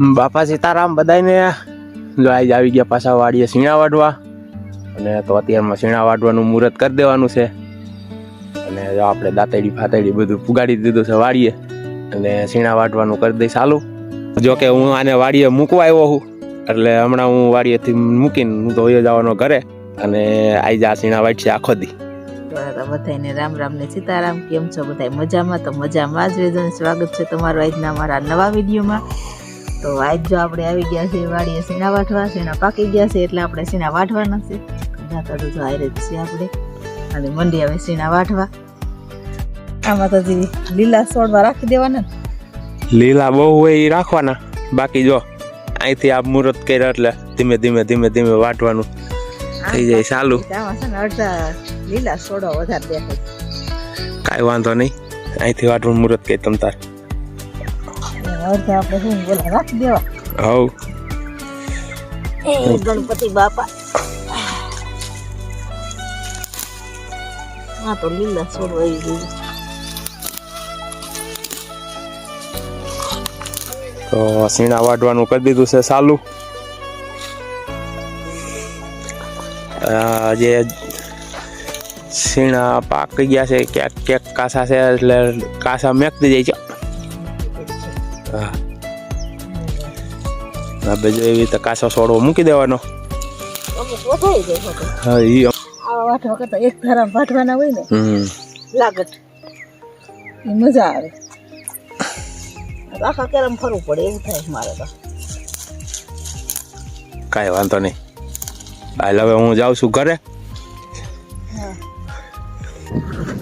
બાપા સીતારામ બધાને જો આજ આવી ગયા પાછા વાડીએ સીણા વાઢવા. અને તો અત્યારમાં સીણા વાઢવાનું મુહૂર્ત કરી દેવાનું છે. અને જો આપણે દાંતેડી ફાતેડી બધું પુગાડી દીધું છે વાડીએ. અને સીણા વાઢવાનું કરી દઈ ચાલુ જો કે હું આને વાડીએ મૂકવા આવ્યો છું. એટલે હમણાં હું વાડીએથી મૂકીને હું તો જવાનો ઘરે. અને આઈ જા સીણા વાટશે આખો દી. બધાને રામ રામ ને સીતારામ. કેમ છો બધા મજામાં? તો મજામાં જ રહેજો સ્વાગત છે તમારું આજના મારા નવા વિડીયોમાં. તો આજ જો આપણે આવી ગયા છે વાડીએ સીના વાટવા સીના પાકી ગયા છે એટલે આપણે સીના વાટવાના છે. જાતા તો જો આયરે જ છે આપણે. અને મંડી આવે સીના વાટવા. આમાં તો લીલા છોડવા રાખી દેવાના લીલા બહુ હોય એ રાખવાના. બાકી જો અહીંથી આ મુહૂર્ત કર્યા એટલે ધીમે ધીમે ધીમે ધીમે વાટવાનું થઈ જાય ચાલુ. અડધા લીલા છોડવા વધારે દેખાય. કાંઈ વાંધો નહીં. અહીંથી વાટવાનું મુહૂર્ત કહી તમ તાર. અડધા આપણે શું બોલા રાખી દેવા હવ એ ગણપતિ બાપા હા તો લીલા છોડવા આવી ગયું તો સીણા વાટવાનું કરી દીધું છે ચાલુ આ જે સીણા પાકી ગયા છે ક્યાંક ક્યાંક કાસા છે એટલે કાસા મેકતી જાય છે હા. આ બીજો એવી રીતે કાસો સોડવો મૂકી દેવાનો. હા ઈ આવા વાટવા કરતા એક ધારા વાટવાના હોય ને હમ. લાગત. એ મજા આવે. આખા કેરમ ફરવું પડે એવું થાય મારે તો. કાંઈ વાંધો નહીં. હાલ હવે હું જાઉં છું ઘરે.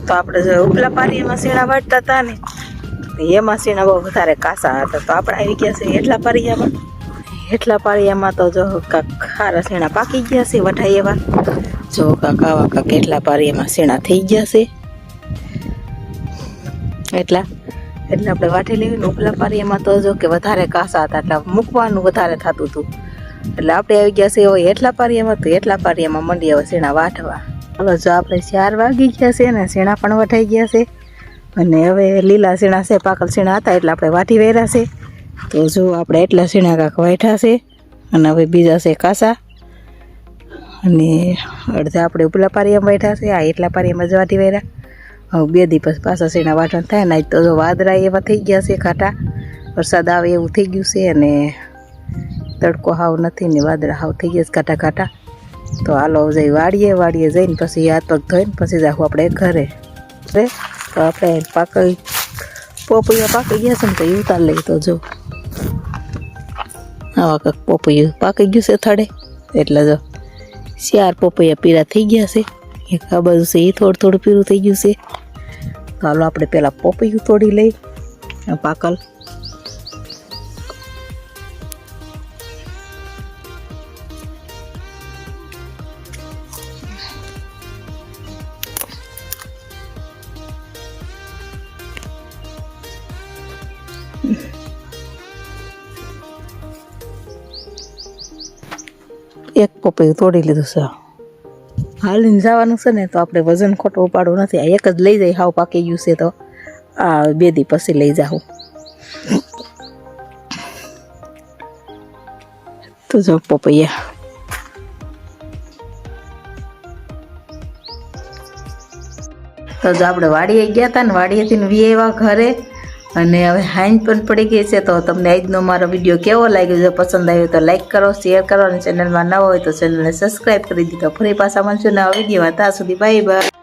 તો આપણે જો ઉપલા પારીમાં સીણા વાટતા હતા ને એમાં સીણા બહુ વધારે કાસા હતા, તો આપણે આવી ગયા છે એટલા પારિયામાં. એટલા પારિયામાં તો જો કાંક ખારા સીણા પાકી ગયા છે વઢાઈ એવા. જો કાંક આવા કાંક એટલા પારિયામાં સીણા થઈ ગયા છે. એટલા, એટલે આપણે વાટી લેવી ઉપલા પારિયામાં તો જો કે વધારે કાસા હતા, એટલે મૂકવાનું વધારે થતું હતું. એટલે આપણે આવી ગયા છે હોય એટલા પારિયામાં, તો એટલા પારિયામાં મંડી આવે સીણા વાટવા હવે જો આપણે ચાર વાગી ગયા છે ને સીણા પણ વઢાઈ ગયા છે. અને હવે લીલા સીણા છે, પાકલ સીણા હતા એટલે આપણે વાટી વેર્યા છે. તો જો આપણે એટલા સીણા કાંક વાઠા છે અને હવે બીજા છે કાસા. અને અડધા આપણે ઉપલા પારિયામાં બેઠા છે, આ એટલા પારિયામાં જ વાટી વેરા. હવે બે દિવસ પાછા સીણા વાટણ થાય ને તો જો વાદળા એવા થઈ ગયા છે ખાટા. વરસાદ આવે એવું થઈ ગયું છે અને તડકો હાવ નથી ને વાદળા હાવ થઈ ગયા છે ખાટા ખાટા. તો હાલો જઈ વાડીએ વાડીએ જઈને પછી હાથ પગ ધોઈને પછી જાઉં આપણે ઘરે. આપણે પાકી પોપૈયા પાકી ગયા છે ને તો એ ઉતાર લઈ તો જો. આવા કંઈક પોપૈયું પાકી ગયું છે થડે એટલે જો ચાર પોપૈયા પીળા થઈ ગયા છે. એક આ છે એ થોડું થોડું પીરું થઈ ગયું છે. ચાલો આપણે પહેલાં પોપૈયું તોડી લઈ પાકલ. એક પપૈયું તોડી લીધું છે. હાલીને જવાનું છે ને તો આપણે વજન ખોટું ઉપાડવું નથી. આ એક જ લઈ જાય, હાવ પાકી ગયું છે તો. આ બે દી પછી લઈ જાઉં તો જો પપૈયા તો જો આપણે વાડીએ ગયા હતા ને, વાડીએથી વી આવ્યા ઘરે. અને હવે હાઈન પણ પડી ગઈ છે, તો તમને આજનો મારો વીડિયો કેવો લાગ્યો? જો પસંદ આવ્યો તો લાઇક કરો શેર કરો, અને ચેનલમાં નવો હોય તો ચેનલને સબસ્ક્રાઈબ કરી દીધો. ફરી પાછા મળશું નવા વિડીયોમાં ત્યાં સુધી બાય બાય